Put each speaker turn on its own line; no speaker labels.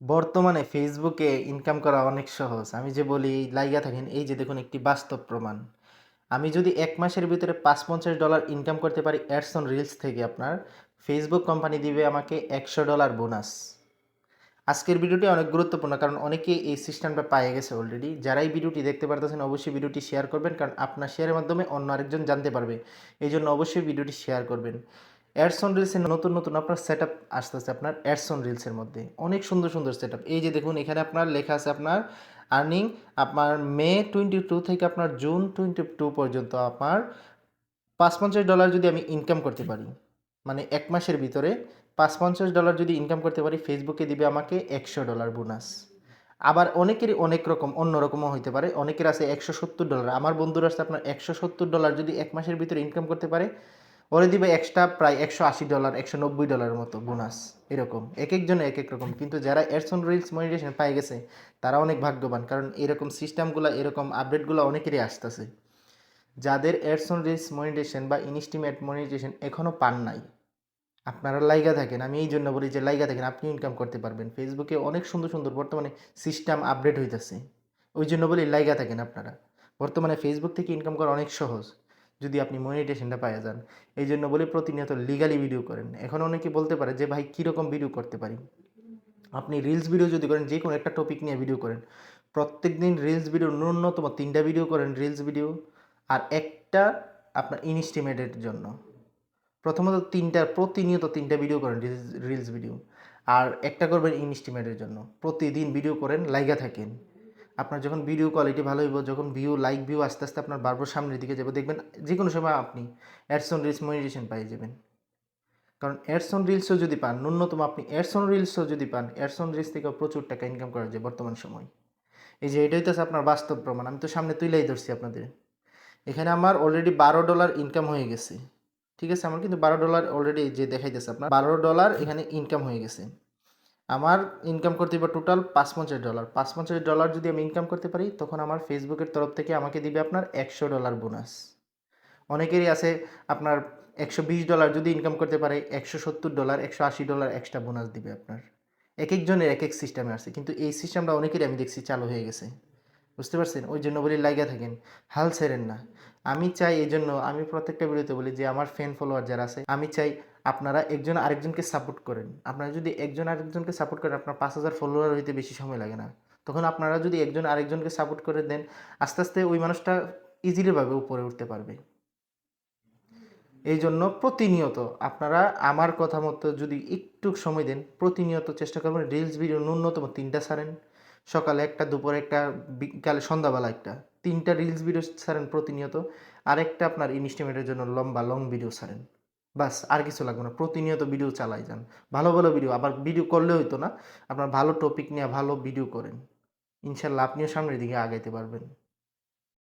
বর্তমানে ফেসবুকে ইনকাম করা অনেক সহজ। আমি যে বলি লাইগা থাকেন, এই যে দেখুন একটি বাস্তব প্রমাণ। আমি যদি এক মাসের ভিতরে $৫-৫০ ইনকাম করতে পারি অ্যাডস অন রিলস থেকে আপনার, ফেসবুক কোম্পানি দিবে আমাকে $১০০ বোনাস। আজকের ভিডিওটি অনেক গুরুত্বপূর্ণ কারণ অনেকেই এই সিস্টেমটা পেয়ে গেছে অলরেডি। যারা এই ভিডিওটি দেখতে পারতেছেন অবশ্যই ভিডিওটি শেয়ার করবেন কারণ আপনার শেয়ারের মাধ্যমে অন্য আরেকজন জানতে পারবে। এইজন্য অবশ্যই ভিডিওটি শেয়ার করবেন। অ্যাডস অন রিলসের নতুন, নতুন আপনার সেটআপ আসতেছে আপনার অ্যাডস অন রিলসের মধ্যে। অনেক সুন্দর, সুন্দর সেটআপ। এই যে দেখুন এখানে আপনার লেখা আছে আপনার আর্নিং আপনার মে 22 থেকে আপনার জুন 22 পর্যন্ত আপনার $৫-৫০ যদি আমি ইনকাম করতে পারি, মানে এক মাসের ভিতরে $৫-৫০ যদি ইনকাম করতে পারি ফেসবুকে দিবে আমাকে $১০০ বোনাস। আবার অনেকেরই অনেক রকম অন্য রকমও হইতে পারে। অনেকের আছে $১৭০ আমার বন্ধুরা আছে আপনার $১৭০ যদি এক মাসের ভিতরে ইনকাম করতে পারে, ওরে দিবে এক্সট্রা প্রায় $১৮০, $১৯০ মতো বোনাস এরকম। এক একজনে এক এক রকম। কিন্তু যারা অ্যাডস অন রিলস মনিটাইজেশন পেয়ে গেছে তারা অনেক ভাগ্যবান। কারণ এরকম সিস্টেমগুলা এরকম আপডেটগুলা অনেকেরই আসতেছে। যাদের অ্যাডস অন রিলস মনিটাইজেশন বা ইনস্টিমেট মনিটাইজেশন এখনও পান নাই, আপনারা লাইগা থাকেন। আমি এই জন্য বলি যে লাইগা থাকেন আপনি ইনকাম করতে পারবেন। ফেসবুকে অনেক সুন্দর, সুন্দর বর্তমানে সিস্টেম আপডেট হইতেছে ওই জন্য বলি লাইগা থাকেন আপনারা। বর্তমানে ফেসবুক থেকে ইনকাম করা অনেক সহজ। যদি আপনি মনিটাইজেশনটা পাইয়া যান। এই জন্য বলি প্রতিনিয়ত লিগালি ভিডিও করেন। এখন অনেকে বলতে পারে যে ভাই কীরকম ভিডিও করতে পারি? আপনি রিলস ভিডিও যদি করেন যে কোনো একটা টপিক নিয়ে ভিডিও করেন। প্রত্যেক দিন রিলস ভিডিও ন্যূনতম ৩ টা ভিডিও করেন রিলস ভিডিও আর একটা আপনার ইনস্টিমেটের জন্য। প্রথমত ৩ টা প্রতিনিয়ত ৩ টা ভিডিও করেন রিলস ভিডিও। আর একটা করবেন ইনস্টিমেটের জন্য। প্রতিদিন ভিডিও করেন, লাইগা থাকেন। আপনার যখন ভিডিও কোয়ালিটি ভালো হইব, যখন ভিউ লাইক ভিউ আস্তে, আস্তে আপনার বাড়বো সামনের দিকে যাবে দেখবেন যেকোনো সময় আপনি অ্যাডস অন রিলস মনিটাইজেশন পেয়ে যাবেন। কারণ অ্যাডস অন রিলসও যদি পান, ন্যূনতম আপনি অ্যাডস অন রিলসও যদি পান, অ্যাডস অন রিলস থেকেও প্রচুর টাকা ইনকাম করা যায় বর্তমান সময়। এই যে এটাই হইতেছে আপনার বাস্তব প্রমাণ। আমি তো সামনে তুইলাই ধরছি আপনাদের। এখানে আমার অলরেডি $12 ইনকাম হয়ে গেছে। ঠিক আছে? আমার কিন্তু $12 অলরেডি যে দেখাইতেছে আপনার $12 এখানে ইনকাম হয়ে গেছে। আমার ইনকাম করতে হবে টোটাল $৫-৫০ $৫-৫০ যদি আমি ইনকাম করতে পারি তখন আমার ফেসবুকের তরফ থেকে আমাকে দিবে আপনার $১০০ বোনাস। অনেকেরই আছে আপনার $১২০ যদি ইনকাম করতে পারে $১৭০, $১৮০ এক্সট্রা বোনাস দিবে আপনার। এক একজনের এক এক সিস্টেমে আছে। কিন্তু এই সিস্টেমটা অনেকেরই আমি দেখছি চালু হয়ে গেছে। বুঝতে পারছেন? ওই জন্য বলি লাইগা থাকেন। হাল ছেড়েন না। আমি চাই এই জন্য আমি প্রত্যেকটা ভিডিওতে বলি যে আমার ফ্যান ফলোয়ার যারা আছে, আমি চাই আপনারা একজন আরেকজনকে সাপোর্ট করেন। আপনারা যদি একজন আরেকজনকে সাপোর্ট করেন আপনার ৫০০০ ফলোয়ার হইতে বেশি সময় লাগে না। তখন আপনারা যদি একজন আরেকজনকে সাপোর্ট করে দেন, আস্তে, আস্তে ওই মানুষটা ইজিলিভাবে উপরে উঠতে পারবে। এই জন্য প্রতিনিয়ত আপনারা আমার কথা মতো যদি একটু সময় দেন, প্রতিনিয়ত চেষ্টা করবেন রিলস ভিডিও ন্যূনতম ৩ টা ছাড়েন। সকালে একটা, দুপুরে একটা, বিকালে সন্ধ্যাবেলা একটা। ৩ টা রিলস ভিডিও ছাড়েন প্রতিনিয়ত। আরেকটা আপনার ইনস্টিমেটের জন্য লম্বা লং ভিডিও ছাড়েন। বাস আর কিছু লাগবে না। প্রতিনিয়ত ভিডিও চালাই যান। ভালো, ভালো ভিডিও আবার ভিডিও করলে হইতো না। আপনার ভালো টপিক নিয়ে ভালো ভিডিও করেন। ইনশাল্লাহ আপনিও সামনের দিকে আগাইতে পারবেন।